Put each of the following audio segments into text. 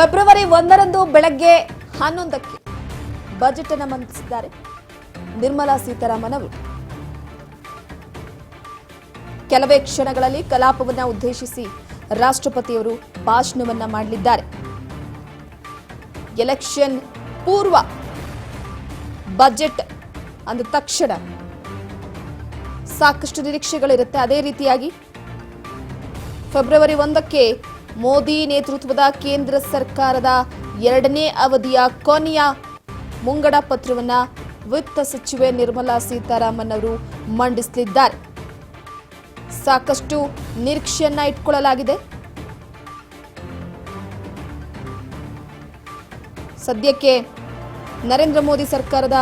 February ಒಂದರಂದು ಬೆಳಗ್ಗೆ ಹನ್ನೊಂದಕ್ಕೆ ಬಜೆಟ್ ಅನ್ನು ಮಂಡಿಸಿದ್ದಾರೆ ನಿರ್ಮಲಾ ಸೀತಾರಾಮನ್ ಅವರು. ಕೆಲವೇ ಕ್ಷಣಗಳಲ್ಲಿ ಕಲಾಪವನ್ನ ಉದ್ದೇಶಿಸಿ ರಾಷ್ಟ್ರಪತಿಯವರು ಭಾಷಣವನ್ನ ಮಾಡಲಿದ್ದಾರೆ. ಎಲೆಕ್ಷನ್ ಪೂರ್ವ ಬಜೆಟ್ ಅಂದ ತಕ್ಷಣ ಸಾಕಷ್ಟು ನಿರೀಕ್ಷೆಗಳಿರುತ್ತೆ. ಅದೇ ರೀತಿಯಾಗಿ ಫೆಬ್ರವರಿ ಒಂದಕ್ಕೆ ಮೋದಿ ನೇತೃತ್ವದ ಕೇಂದ್ರ ಸರ್ಕಾರದ ಎರಡನೇ ಅವಧಿಯ ಕೊನೆಯ ಮುಂಗಡ ಪತ್ರವನ್ನು ವಿತ್ತ ಸಚಿವೆ ನಿರ್ಮಲಾ ಸೀತಾರಾಮನ್ ಅವರು ಮಂಡಿಸಲಿದ್ದಾರೆ. ಸಾಕಷ್ಟು ನಿರೀಕ್ಷೆಯನ್ನ ಇಟ್ಕೊಳ್ಳಲಾಗಿದೆ. ಸದ್ಯಕ್ಕೆ ನರೇಂದ್ರ ಮೋದಿ ಸರ್ಕಾರದ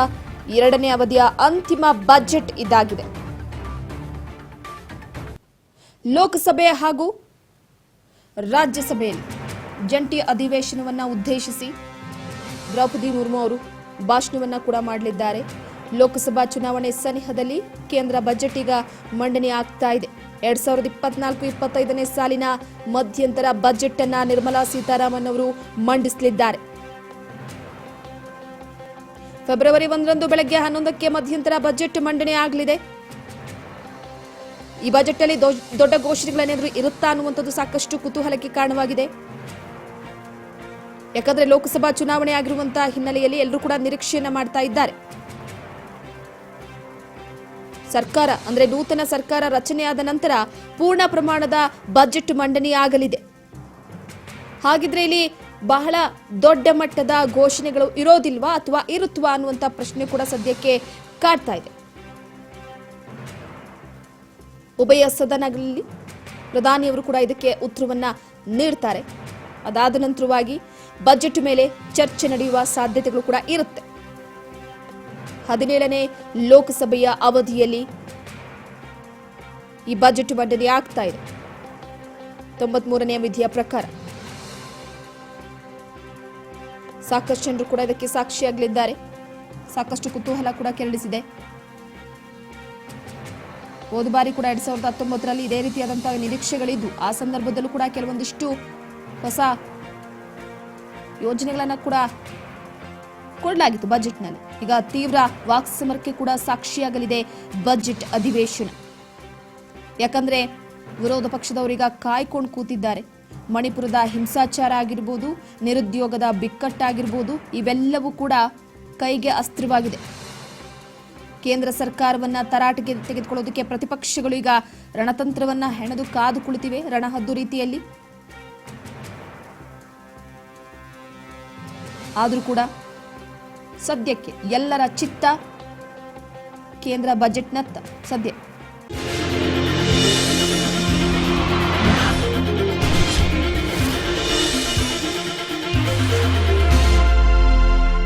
ಎರಡನೇ ಅವಧಿಯ ಅಂತಿಮ ಬಜೆಟ್ ಇದಾಗಿದೆ. ಲೋಕಸಭೆ ಹಾಗೂ ರಾಜ್ಯಸಭೆಯಲ್ಲಿ ಜಂಟಿ ಅಧಿವೇಶನವನ್ನು ಉದ್ದೇಶಿಸಿ ದ್ರೌಪದಿ ಮುರ್ಮು ಅವರು ಭಾಷಣವನ್ನ ಕೂಡ ಮಾಡಲಿದ್ದಾರೆ. ಲೋಕಸಭಾ ಚುನಾವಣೆ ಸನಿಹದಲ್ಲಿ ಕೇಂದ್ರ ಬಜೆಟ್ ಈಗ ಮಂಡನೆ ಆಗ್ತಾ ಇದೆ. ಎರಡ್ ಸಾವಿರದ ಇಪ್ಪತ್ನಾಲ್ಕು ಇಪ್ಪತ್ತೈದನೇ ಸಾಲಿನ ಮಧ್ಯಂತರ ಬಜೆಟ್ ಅನ್ನ ನಿರ್ಮಲಾ ಸೀತಾರಾಮನ್ ಅವರು ಮಂಡಿಸಲಿದ್ದಾರೆ. ಫೆಬ್ರವರಿ ಒಂದರಂದು ಬೆಳಗ್ಗೆ ಹನ್ನೊಂದಕ್ಕೆ ಮಧ್ಯಂತರ ಬಜೆಟ್ ಮಂಡನೆ ಆಗಲಿದೆ. ಈ ಬಜೆಟ್ ಅಲ್ಲಿ ದೊಡ್ಡ ಘೋಷಣೆಗಳೇನಾದ್ರೂ ಇರುತ್ತಾ ಅನ್ನುವಂಥದ್ದು ಸಾಕಷ್ಟು ಕುತೂಹಲಕ್ಕೆ ಕಾರಣವಾಗಿದೆ. ಯಾಕಂದ್ರೆ ಲೋಕಸಭಾ ಚುನಾವಣೆ ಆಗಿರುವಂತಹ ಹಿನ್ನೆಲೆಯಲ್ಲಿ ಎಲ್ಲರೂ ಕೂಡ ನಿರೀಕ್ಷೆಯನ್ನ ಮಾಡ್ತಾ ಇದ್ದಾರೆ. ಸರ್ಕಾರ, ಅಂದ್ರೆ ನೂತನ ಸರ್ಕಾರ ರಚನೆಯಾದ ನಂತರ ಪೂರ್ಣ ಪ್ರಮಾಣದ ಬಜೆಟ್ ಮಂಡನೆಯಾಗಲಿದೆ ಹಾಗಿದ್ರೆ ಇಲ್ಲಿ ಬಹಳ ದೊಡ್ಡ ಮಟ್ಟದ ಘೋಷಣೆಗಳು ಇರೋದಿಲ್ವಾ ಅಥವಾ ಇರುತ್ತವಾ ಅನ್ನುವಂಥ ಪ್ರಶ್ನೆ ಕೂಡ ಸದ್ಯಕ್ಕೆ ಕಾಡ್ತಾ ಇದೆ. ಉಭಯ ಸದನಗಳಲ್ಲಿ ಪ್ರಧಾನಿಯವರು ಕೂಡ ಇದಕ್ಕೆ ಉತ್ತರವನ್ನ ನೀಡ್ತಾರೆ. ಅದಾದ ನಂತರವಾಗಿ ಬಜೆಟ್ ಮೇಲೆ ಚರ್ಚೆ ನಡೆಯುವ ಸಾಧ್ಯತೆಗಳು ಕೂಡ ಇರುತ್ತೆ. ಹದಿನೇಳನೇ ಲೋಕಸಭೆಯ ಅವಧಿಯಲ್ಲಿ ಈ ಬಜೆಟ್ ಮಂಡನೆ ಆಗ್ತಾ ಇದೆ. ತೊಂಬತ್ಮೂರನೇ ವಿಧಿಯ ಪ್ರಕಾರ. ಸಾಕಷ್ಟು ಜನರು ಕೂಡ ಇದಕ್ಕೆ ಸಾಕ್ಷಿಯಾಗಲಿದ್ದಾರೆ. ಸಾಕಷ್ಟು ಕುತೂಹಲ ಕೂಡ ಕೆರಳಿಸಿದೆ. ಹೋದ ಬಾರಿ ಕೂಡ ಎರಡ್ ಸಾವಿರದ ಹತ್ತೊಂಬತ್ತರಲ್ಲಿ ಇದೇ ರೀತಿಯಾದಂತಹ ನಿರೀಕ್ಷೆಗಳಿದ್ದು. ಆ ಸಂದರ್ಭದಲ್ಲೂ ಕೂಡ ಕೆಲವೊಂದಿಷ್ಟು ಹೊಸ ಯೋಜನೆಗಳನ್ನ ಕೂಡ ಕೊಡಲಾಗಿತ್ತು ಬಜೆಟ್ನಲ್ಲಿ. ಈಗ ತೀವ್ರ ವಾಕ್ಸಮರಕ್ಕೆ ಕೂಡ ಸಾಕ್ಷಿಯಾಗಲಿದೆ ಬಜೆಟ್ ಅಧಿವೇಶನ. ಯಾಕಂದ್ರೆ ವಿರೋಧ ಪಕ್ಷದವರೀಗ ಕಾಯ್ಕೊಂಡು ಕೂತಿದ್ದಾರೆ. ಮಣಿಪುರದ ಹಿಂಸಾಚಾರ ಆಗಿರ್ಬೋದು, ನಿರುದ್ಯೋಗದ ಬಿಕ್ಕಟ್ಟಾಗಿರ್ಬೋದು, ಇವೆಲ್ಲವೂ ಕೂಡ ಕೈಗೆ ಅಸ್ತ್ರವಾಗಿದೆ. ಕೇಂದ್ರ ಸರ್ಕಾರವನ್ನ ತರಾಟೆಗೆ ತೆಗೆದುಕೊಳ್ಳೋದಕ್ಕೆ ಪ್ರತಿಪಕ್ಷಗಳು ಈಗ ರಣತಂತ್ರವನ್ನ ಹೆಣೆದು ಕಾದು ಕುಳಿತಿವೆ ರಣಹದ್ದು ರೀತಿಯಲ್ಲಿ. ಆದರೂ ಕೂಡ ಸದ್ಯಕ್ಕೆ ಎಲ್ಲರ ಚಿತ್ತ ಕೇಂದ್ರ ಬಜೆಟ್ನತ್ತ ಸದ್ಯ